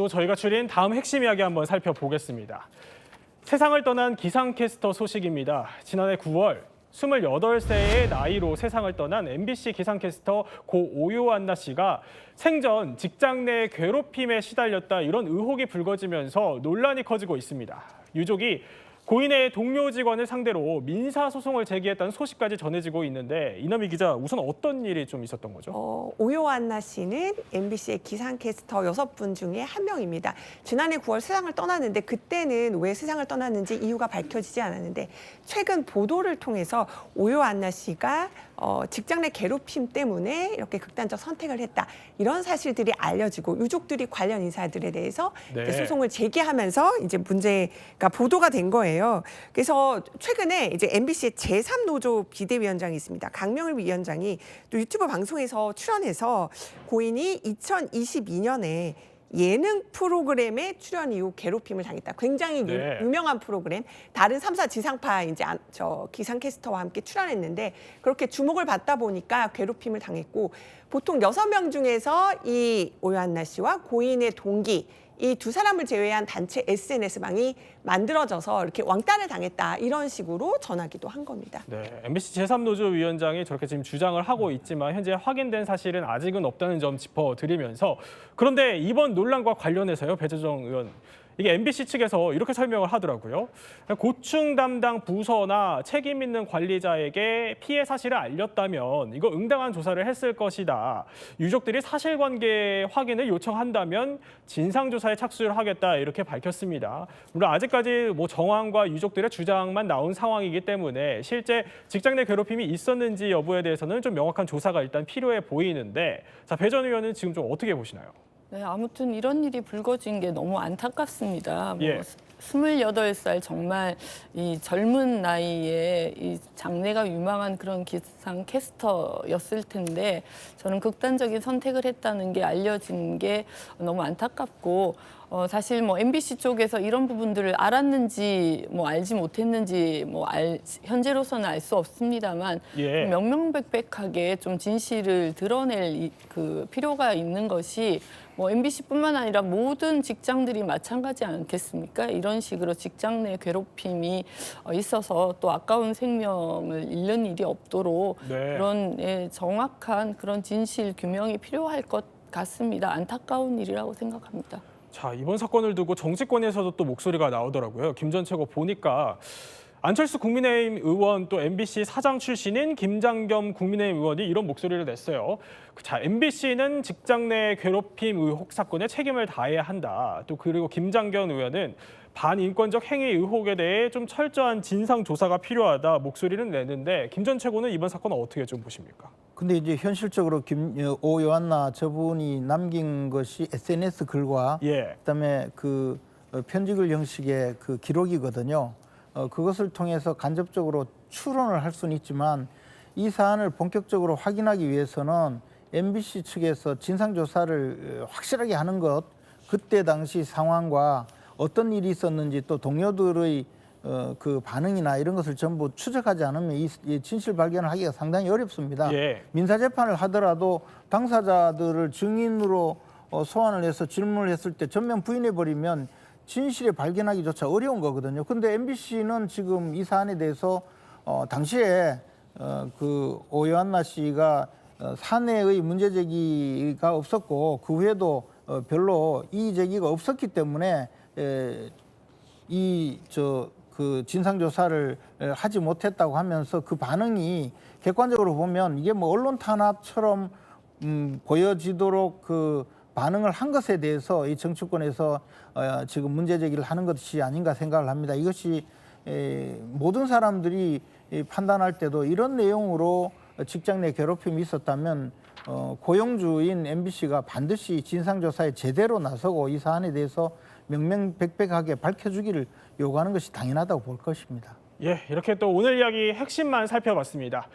또 저희가 추린 다음 핵심 이야기 한번 살펴보겠습니다. 세상을 떠난 기상캐스터 소식입니다. 지난해 9월 28세의 나이로 세상을 떠난 MBC 기상캐스터 고 오요안나 씨가 생전 직장 내 괴롭힘에 시달렸다 이런 의혹이 불거지면서 논란이 커지고 있습니다. 유족이 고인의 동료 직원을 상대로 민사 소송을 제기했다는 소식까지 전해지고 있는데 이남희 기자 우선 어떤 일이 좀 있었던 거죠? 어, 오요안나 씨는 MBC의 기상캐스터 여섯 분 중에 한 명입니다. 지난해 9월 세상을 떠났는데 그때는 왜 세상을 떠났는지 이유가 밝혀지지 않았는데 최근 보도를 통해서 오요안나 씨가 어, 직장 내 괴롭힘 때문에 이렇게 극단적 선택을 했다 이런 사실들이 알려지고 유족들이 관련 인사들에 대해서 네. 소송을 제기하면서 이제 문제가 보도가 된 거예요. 그래서 최근에 이제 MBC의 제3 노조 비대위원장이 있습니다. 강명일 위원장이 또 유튜브 방송에서 출연해서 고인이 2022년에 예능 프로그램에 출연 이후 괴롭힘을 당했다. 굉장히 유- 네. 유명한 프로그램. 다른 삼사 지상파 이제 안- 저 기상캐스터와 함께 출연했는데 그렇게 주목을 받다 보니까 괴롭힘을 당했고 보통 여섯 명 중에서 이 오요한나 씨와 고인의 동기 이 두 사람을 제외한 단체 SNS망이 만들어져서 이렇게 왕따를 당했다 이런 식으로 전하기도 한 겁니다. 네, MBC 제3노조 위원장이 저렇게 지금 주장을 하고 있지만 현재 확인된 사실은 아직은 없다는 점 짚어드리면서 그런데 이번 논란과 관련해서요, 배재정 의원. 이게 MBC 측에서 이렇게 설명을 하더라고요. 고충 담당 부서나 책임 있는 관리자에게 피해 사실을 알렸다면 이거 응당한 조사를 했을 것이다. 유족들이 사실관계 확인을 요청한다면 진상조사에 착수를 하겠다 이렇게 밝혔습니다. 물론 아직까지 뭐 정황과 유족들의 주장만 나온 상황이기 때문에 실제 직장 내 괴롭힘이 있었는지 여부에 대해서는 좀 명확한 조사가 일단 필요해 보이는데 자배 전 의원은 지금 좀 어떻게 보시나요? 네, 아무튼 이런 일이 불거진 게 너무 안타깝습니다. 뭐 예. 28살 정말 이 젊은 나이에 이 장래가 유망한 그런 기상 캐스터였을 텐데 저는 극단적인 선택을 했다는 게 알려진 게 너무 안타깝고 어, 사실 뭐 MBC 쪽에서 이런 부분들을 알았는지 뭐 알지 못했는지 뭐 알, 현재로서는 알 수 없습니다만 예. 명명백백하게 좀 진실을 드러낼 이- 그 필요가 있는 것이 뭐 MBC뿐만 아니라 모든 직장들이 마찬가지 않겠습니까? 이런 식으로 직장 내 괴롭힘이 어, 있어서 또 아까운 생명을 잃는 일이 없도록 네. 그런 예, 정확한 그런 진실 규명이 필요할 것 같습니다. 안타까운 일이라고 생각합니다. 자 이번 사건을 두고 정치권에서도 또 목소리가 나오더라고요. 김 전 최고 보니까 안철수 국민의힘 의원 또 MBC 사장 출신인 김장겸 국민의힘 의원이 이런 목소리를 냈어요. 자 MBC는 직장 내 괴롭힘 의혹 사건에 책임을 다해야 한다. 또 그리고 김장겸 의원은 반인권적 행위 의혹에 대해 좀 철저한 진상 조사가 필요하다 목소리를 내는데 김 전 최고는 이번 사건을 어떻게 좀 보십니까? 근데 이제 현실적으로 김 어, 오요한나 저분이 남긴 것이 SNS 글과 예. 그다음에 그 어, 편지글 형식의 그 기록이거든요. 어, 그것을 통해서 간접적으로 추론을 할 수는 있지만 이 사안을 본격적으로 확인하기 위해서는 MBC 측에서 진상 조사를 어, 확실하게 하는 것, 그때 당시 상황과 어떤 일이 있었는지 또 동료들의 어, 그 반응이나 이런 것을 전부 추적하지 않으면 이, 이 진실 발견을 하기가 상당히 어렵습니다. 예. 민사 재판을 하더라도 당사자들을 증인으로 어, 소환을 해서 질문을 했을 때 전면 부인해 버리면 진실을 발견하기조차 어려운 거거든요. 근데 MBC는 지금 이 사안에 대해서 어, 당시에 어, 그 오요한나 씨가 어, 사내의 문제 제기가 없었고 그 후에도 어, 별로 이의 제기가 없었기 때문에 에, 이저 그 진상 조사를 하지 못했다고 하면서 그 반응이 객관적으로 보면 이게 뭐 언론 탄압처럼 음, 보여지도록 그 반응을 한 것에 대해서 이 정치권에서 어, 지금 문제 제기를 하는 것이 아닌가 생각을 합니다. 이것이 에, 모든 사람들이 이 판단할 때도 이런 내용으로 직장 내 괴롭힘이 있었다면 어, 고용주인 MBC가 반드시 진상조사에 제대로 나서고 이 사안에 대해서 명명백백하게 밝혀주기를 요구하는 것이 당연하다고 볼 것입니다. 예, 이렇게 또 오늘 이야기 핵심만 살펴봤습니다.